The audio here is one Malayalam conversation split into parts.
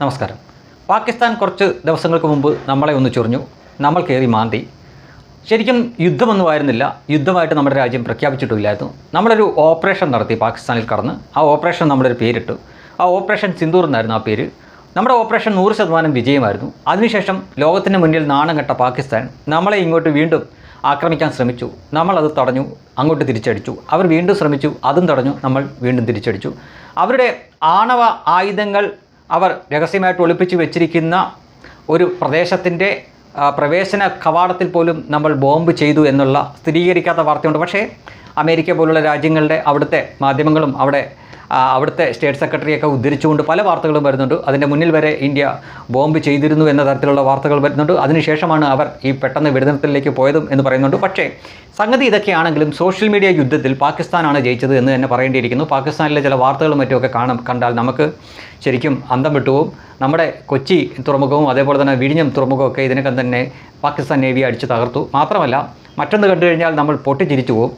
നമസ്കാരം. പാകിസ്ഥാൻ കുറച്ച് ദിവസങ്ങൾക്ക് മുമ്പ് നമ്മളെ ഒന്ന് ചൊറിഞ്ഞു. നമ്മൾ കയറി മാന്തി. ശരിക്കും യുദ്ധമൊന്നും ആയിരുന്നില്ല. യുദ്ധമായിട്ട് നമ്മുടെ രാജ്യം പ്രഖ്യാപിച്ചിട്ടില്ലായിരുന്നു. നമ്മളൊരു ഓപ്പറേഷൻ നടത്തി പാകിസ്ഥാനിൽ കടന്ന്. ആ ഓപ്പറേഷൻ നമ്മളൊരു പേരിട്ടു. ആ ഓപ്പറേഷൻ സിന്ദൂർ എന്നായിരുന്നു ആ പേര്. നമ്മുടെ ഓപ്പറേഷൻ നൂറ് ശതമാനം വിജയമായിരുന്നു. അതിനുശേഷം ലോകത്തിന് മുന്നിൽ നാണം കെട്ട പാകിസ്ഥാൻ നമ്മളെ ഇങ്ങോട്ട് വീണ്ടും ആക്രമിക്കാൻ ശ്രമിച്ചു. നമ്മളത് തടഞ്ഞു അങ്ങോട്ട് തിരിച്ചടിച്ചു. അവർ വീണ്ടും ശ്രമിച്ചു അതും തടഞ്ഞു നമ്മൾ വീണ്ടും തിരിച്ചടിച്ചു. അവരുടെ ആണവ ആയുധങ്ങൾ അവർ രഹസ്യമായിട്ട് ഒളിപ്പിച്ച് വെച്ചിരിക്കുന്ന ഒരു പ്രദേശത്തിന്റെ പ്രവേശന കവാടത്തിൽ പോലും നമ്മൾ ബോംബ് ചെയ്തു എന്നുള്ള സ്ഥിരീകരിക്കാത്ത വാർത്തയുണ്ട്. പക്ഷേ അമേരിക്ക പോലുള്ള രാജ്യങ്ങളുടെ അവിടുത്തെ മാധ്യമങ്ങളും അവിടെ അവിടുത്തെ സ്റ്റേറ്റ് സെക്രട്ടറിയൊക്കെ ഉദ്ധരിച്ചുകൊണ്ട് പല വാർത്തകളും വരുന്നുണ്ട്. അതിന്റെ മുന്നിൽ വരെ ഇന്ത്യ ബോംബ് ചെയ്തിരുന്നു എന്ന തരത്തിലുള്ള വാർത്തകൾ വരുന്നുണ്ട്. അതിനുശേഷമാണ് അവർ ഈ പെട്ടെന്ന് വെടിനിർത്തലിലേക്ക് പോയതും എന്ന് പറയുന്നുണ്ട്. പക്ഷേ സംഗതി ഇതൊക്കെയാണെങ്കിലും സോഷ്യൽ മീഡിയ യുദ്ധത്തിൽ പാകിസ്ഥാനാണ് ജയിച്ചത് എന്ന് തന്നെ പറയേണ്ടിയിരിക്കുന്നു. പാകിസ്ഥാനിലെ ചില വാർത്തകളും മറ്റുമൊക്കെ കാണാം. കണ്ടാൽ നമുക്ക് ശരിക്കും അന്തം വിട്ടുപോകും. നമ്മുടെ കൊച്ചി തുറമുഖവും അതേപോലെ തന്നെ വിഴിഞ്ഞം തുറമുഖവും ഒക്കെ ഇതിനകം തന്നെ പാകിസ്ഥാൻ നേവി അടിച്ച് തകർത്തു. മാത്രമല്ല മറ്റൊന്ന് കണ്ടു കഴിഞ്ഞാൽ നമ്മൾ പൊട്ടിച്ചിരിച്ചു പോകും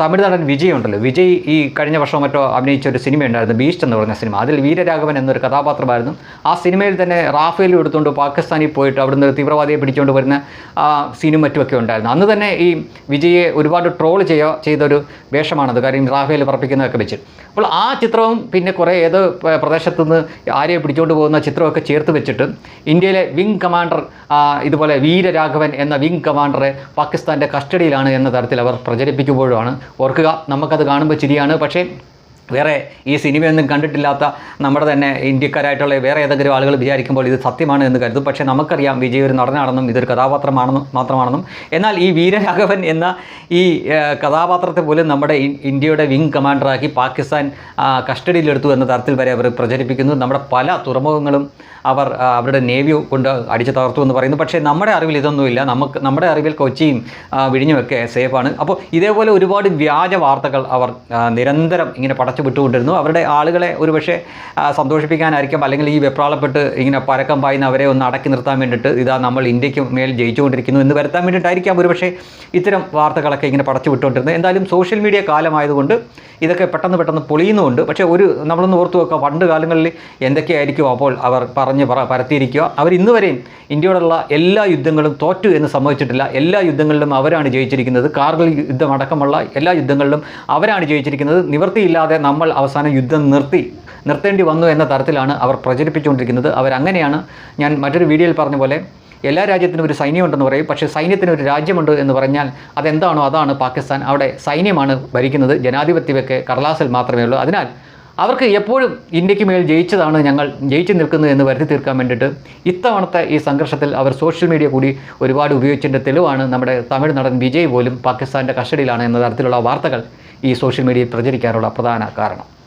തമിഴ് നടൻ വിജയ് ഉണ്ടല്ലോ. വിജയ് ഈ കഴിഞ്ഞ വർഷം മറ്റോ അഭിനയിച്ച ഒരു സിനിമ ഉണ്ടായിരുന്നു ബീസ്റ്റ് എന്ന് പറഞ്ഞ സിനിമ. അതിൽ വീരരാഘവൻ എന്നൊരു കഥാപാത്രമായിരുന്നു. ആ സിനിമയിൽ തന്നെ റാഫേൽ എടുത്തുകൊണ്ട് പാകിസ്ഥാനിൽ പോയിട്ട് അവിടുന്ന് ഒരു തീവ്രവാദിയെ പിടിച്ചുകൊണ്ട് വരുന്ന ആ സീനും മറ്റുമൊക്കെ ഉണ്ടായിരുന്നു. അന്ന് തന്നെ ഈ വിജയെ ഒരുപാട് ട്രോൾ ചെയ്യുക ചെയ്തൊരു വേഷമാണത്. കാര്യം റാഫേൽ പറപ്പിക്കുന്നതൊക്കെ വെച്ച്. അപ്പോൾ ആ ചിത്രവും പിന്നെ കുറേ ഏത് പ്രദേശത്തു നിന്ന് ആരെ പിടിച്ചുകൊണ്ട് പോകുന്ന ചിത്രമൊക്കെ ചേർത്ത് വെച്ചിട്ട് ഇന്ത്യയിലെ വിങ് കമാൻഡർ ഇതുപോലെ വീരരാഘവൻ എന്ന വിങ് കമാൻഡറെ പാകിസ്ഥാന്റെ കസ്റ്റഡിയിലാണ് എന്ന തരത്തിൽ അവർ പ്രചരിപ്പിക്കുമ്പോഴാണ് ഓർക്കുക. നമുക്കത് കാണുമ്പോൾ ചിരിയാണ്. പക്ഷേ വേറെ ഈ സിനിമയൊന്നും കണ്ടിട്ടില്ലാത്ത നമ്മുടെ തന്നെ ഇന്ത്യക്കാരായിട്ടുള്ള വേറെ ഏതെങ്കിലും ആളുകൾ വിചാരിക്കുമ്പോൾ ഇത് സത്യമാണ് എന്ന് കരുതും. പക്ഷേ നമുക്കറിയാം വിജയ് ഒരു നടനാണെന്നും ഇതൊരു കഥാപാത്രമാണെന്നും മാത്രമാണെന്നും. എന്നാൽ ഈ വീരരാഘവൻ എന്ന ഈ കഥാപാത്രത്തെ പോലും നമ്മുടെ ഇന്ത്യയുടെ വിങ് കമാൻഡറാക്കി പാകിസ്ഥാൻ കസ്റ്റഡിയിലെടുത്തു എന്ന തരത്തിൽ വരെ അവർ പ്രചരിപ്പിക്കുന്നു. നമ്മുടെ പല തുറമുഖങ്ങളും അവർ അവരുടെ നേവി കൊണ്ട് അടിച്ചു തകർത്തു എന്ന് പറയുന്നു. പക്ഷേ നമ്മുടെ അറിവിൽ ഇതൊന്നുമില്ല. നമുക്ക് നമ്മുടെ അറിവിൽ കൊച്ചിയും വിഴിഞ്ഞുമൊക്കെ സേഫാണ്. അപ്പോൾ ഇതേപോലെ ഒരുപാട് വ്യാജ വാർത്തകൾ അവർ നിരന്തരം ഇങ്ങനെ പടച്ചു വിട്ടുകൊണ്ടിരുന്നു. അവരുടെ ആളുകളെ ഒരുപക്ഷെ സന്തോഷിപ്പിക്കാനായിരിക്കും. അല്ലെങ്കിൽ ഈ വെപ്രാളപ്പെട്ട് ഇങ്ങനെ പരക്കം പായുന്ന അവരെ ഒന്ന് അടക്കി നിർത്താൻ വേണ്ടിയിട്ട് ഇതാ നമ്മൾ ഇന്ത്യയ്ക്ക് മേൽ ജയിച്ചുകൊണ്ടിരിക്കുന്നു എന്ന് വരുത്താൻ വേണ്ടിയിട്ടായിരിക്കാം. ഒരുപക്ഷെ ഇത്തരം വാർത്തകളൊക്കെ ഇങ്ങനെ പടച്ചു വിട്ടുകൊണ്ടിരുന്നത്. എന്തായാലും സോഷ്യൽ മീഡിയ കാലമായതുകൊണ്ട് ഇതൊക്കെ പെട്ടെന്ന് പെട്ടെന്ന് പൊളിയുന്നുമുണ്ട്. പക്ഷേ ഒരു നമ്മളൊന്ന് ഓർത്തു വെക്കുക പണ്ട് കാലങ്ങളിൽ എന്തൊക്കെയായിരിക്കും അപ്പോൾ അവർ പറഞ്ഞ് പറ പരത്തിയിരിക്കുക. അവർ ഇന്ന് വരെയും ഇന്ത്യയോടുള്ള എല്ലാ യുദ്ധങ്ങളും തോറ്റു എന്ന് സംഭവിച്ചിട്ടില്ല എല്ലാ യുദ്ധങ്ങളിലും അവരാണ് ജയിച്ചിരിക്കുന്നത്. കാർഗിൽ യുദ്ധം അടക്കമുള്ള എല്ലാ യുദ്ധങ്ങളിലും അവരാണ് ജയിച്ചിരിക്കുന്നത്. നിവൃത്തിയില്ലാതെ നമ്മൾ അവസാന യുദ്ധം നിർത്തി നിർത്തേണ്ടി വന്നു എന്ന തരത്തിലാണ് അവർ പ്രചരിപ്പിച്ചുകൊണ്ടിരിക്കുന്നത്. അവരങ്ങനെയാണ് ഞാൻ മറ്റൊരു വീഡിയോയിൽ പറഞ്ഞ പോലെ എല്ലാ രാജ്യത്തിനും ഒരു സൈന്യമുണ്ടെന്ന് പറയും. പക്ഷേ സൈന്യത്തിന് ഒരു രാജ്യമുണ്ട് എന്ന് പറഞ്ഞാൽ അതെന്താണോ അതാണ് പാകിസ്ഥാൻ. അവിടെ സൈന്യമാണ് ഭരിക്കുന്നത്. ജനാധിപത്യമൊക്കെ കടലാസിൽ മാത്രമേ ഉള്ളൂ. അതിനാൽ അവർക്ക് എപ്പോഴും ഇന്ത്യയ്ക്ക് മേൽ ജയിച്ചതാണ് ഞങ്ങൾ ജയിച്ചു നിൽക്കുന്നത് എന്ന് വരുത്തി തീർക്കാൻ വേണ്ടിയിട്ട് ഇത്തവണത്തെ ഈ സംഘർഷത്തിൽ അവർ സോഷ്യൽ മീഡിയ കൂടി ഒരുപാട് ഉപയോഗിച്ചതിന്റെ തെളിവാണ് നമ്മുടെ തമിഴ് നടൻ വിജയ് പോലും പാകിസ്ഥാന്റെ കസ്റ്റഡിയിലാണ് എന്ന തരത്തിലുള്ള വാർത്തകൾ ഈ സോഷ്യൽ മീഡിയയിൽ പ്രചരിക്കാനുള്ള പ്രധാന കാരണം.